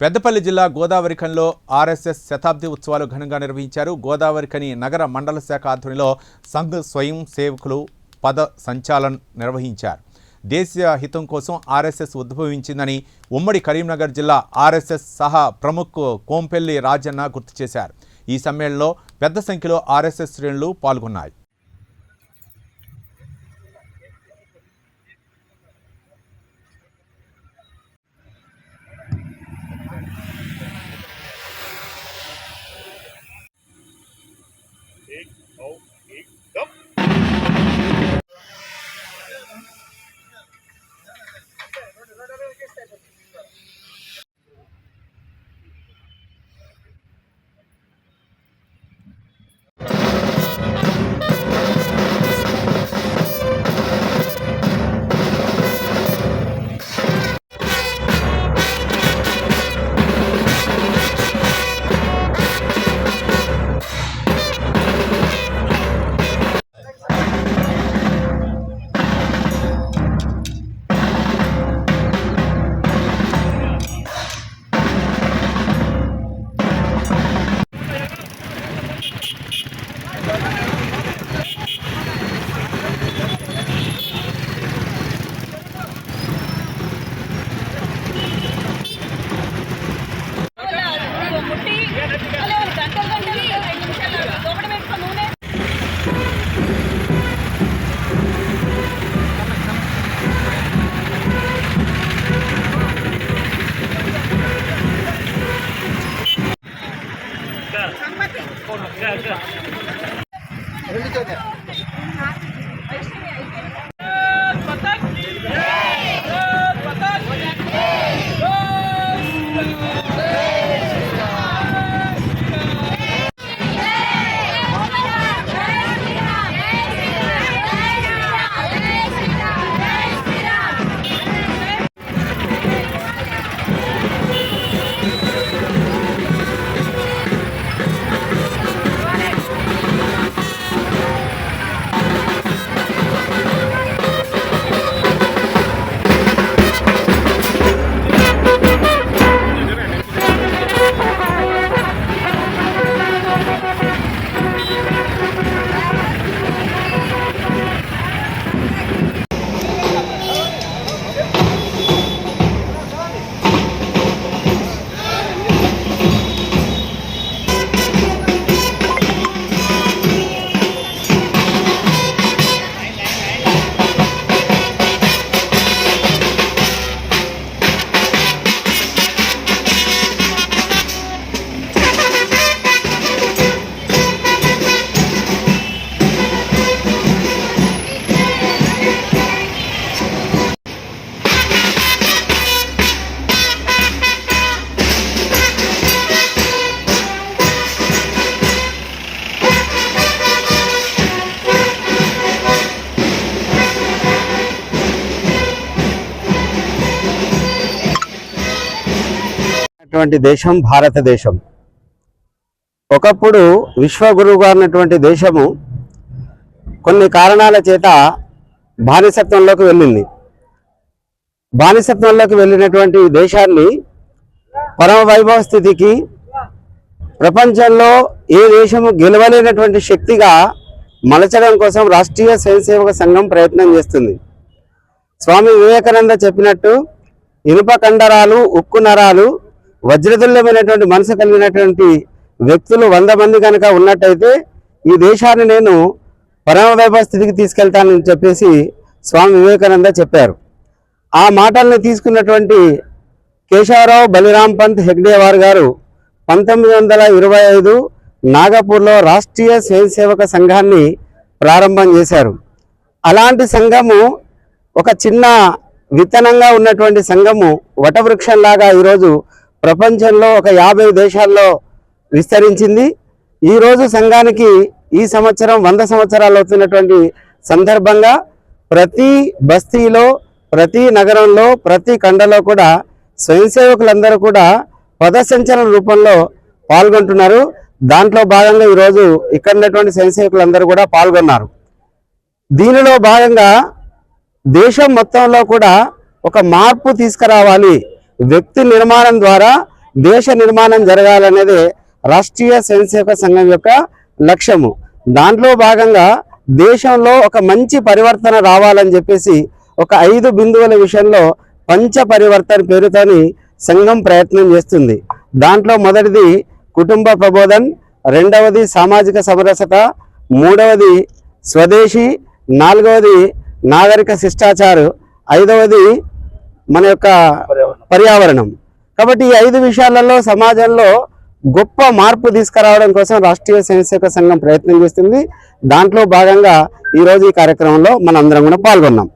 పెద్దపల్లి జిల్లా గోదావరిఖనిలో ఆర్ఎస్ఎస్ శతాబ్ది ఉత్సవాలు ఘనంగా నిర్వహించారు. గోదావరిఖని నగర మండల శాఖ ఆధ్వర్యంలో సంఘ్ స్వయం సేవకులు పద సంచాలన్ నిర్వహించారు. దేశీయ హితం కోసం ఆర్ఎస్ఎస్ ఉద్భవించిందని ఉమ్మడి కరీంనగర్ జిల్లా ఆర్ఎస్ఎస్ సహా ప్రముఖ్ కోంపెల్లి రాజన్న గుర్తు చేశారు. ఈ సమ్మేళనలో పెద్ద సంఖ్యలో ఆర్ఎస్ఎస్ శ్రేణులు పాల్గొన్నాయి. 보는길 알？ అటువంటి దేశం భారతదేశం. ఒకప్పుడు విశ్వగురువుగా ఉన్నటువంటి దేశము కొన్ని కారణాల చేత బానిసత్వంలోకి వెళ్ళింది. బానిసత్వంలోకి వెళ్ళినటువంటి దేశాన్ని పరమ వైభవ స్థితికి ప్రపంచంలో ఏ దేశము గెలవలేనటువంటి శక్తిగా మలచడం కోసం రాష్ట్రీయ స్వయంసేవక సంఘం ప్రయత్నం చేస్తుంది. స్వామి వివేకానంద చెప్పినట్టు ఇనుప కండరాలు ఉక్కు నరాలు వజ్రతుల్యమైనటువంటి మనసు కలిగినటువంటి వ్యక్తులు వంద మంది కనుక ఉన్నట్టయితే ఈ దేశాన్ని నేను పరమ స్థితికి తీసుకెళ్తానని చెప్పేసి స్వామి వివేకానంద చెప్పారు. ఆ మాటల్ని తీసుకున్నటువంటి కేశవరావు బలిరామ్ పంత్ హెగ్డేవార్ గారు పంతొమ్మిది వందల ఇరవై ఐదు నాగపూర్లో రాష్ట్రీయ స్వయంసేవక సంఘాన్ని ప్రారంభం చేశారు. అలాంటి సంఘము ఒక చిన్న విత్తనంగా ఉన్నటువంటి సంఘము వటవృక్షంలాగా ఈరోజు ప్రపంచంలో ఒక యాభై దేశాల్లో విస్తరించింది. ఈరోజు సంఘానికి ఈ సంవత్సరం వంద సంవత్సరాలు అవుతున్నటువంటి సందర్భంగా ప్రతి బస్తీలో ప్రతి నగరంలో ప్రతి కండలో కూడా స్వయం సేవకులందరూ కూడా పదసంచలన రూపంలో పాల్గొంటున్నారు. దాంట్లో భాగంగా ఈరోజు ఇక్కడ ఉన్నటువంటి స్వయం సేవకులందరూ కూడా పాల్గొన్నారు. దీనిలో భాగంగా దేశం మొత్తంలో కూడా ఒక మార్పు తీసుకురావాలి. వ్యక్తి నిర్మాణం ద్వారా దేశ నిర్మాణం జరగాలనేది రాష్ట్రీయ స్వయంసేవక సంఘం యొక్క లక్ష్యము. దాంట్లో భాగంగా దేశంలో ఒక మంచి పరివర్తన రావాలని చెప్పేసి ఒక ఐదు బిందువుల విషయంలో పంచ పరివర్తన పేరుతోని సంఘం ప్రయత్నం చేస్తుంది. దాంట్లో మొదటిది కుటుంబ ప్రబోధన్ రెండవది సామాజిక సమరసత మూడవది స్వదేశీ నాలుగవది నాగరిక శిష్టాచారు ఐదవది మన యొక్క పర్యావరణం. కాబట్టి ఈ ఐదు విషయాలలో సమాజంలో గొప్ప మార్పు తీసుకురావడం కోసం రాష్ట్రీయ స్వయంసేవక సంఘం ప్రయత్నం చేస్తుంది. దాంట్లో భాగంగా ఈరోజు ఈ కార్యక్రమంలో మనందరం కూడా పాల్గొన్నాం.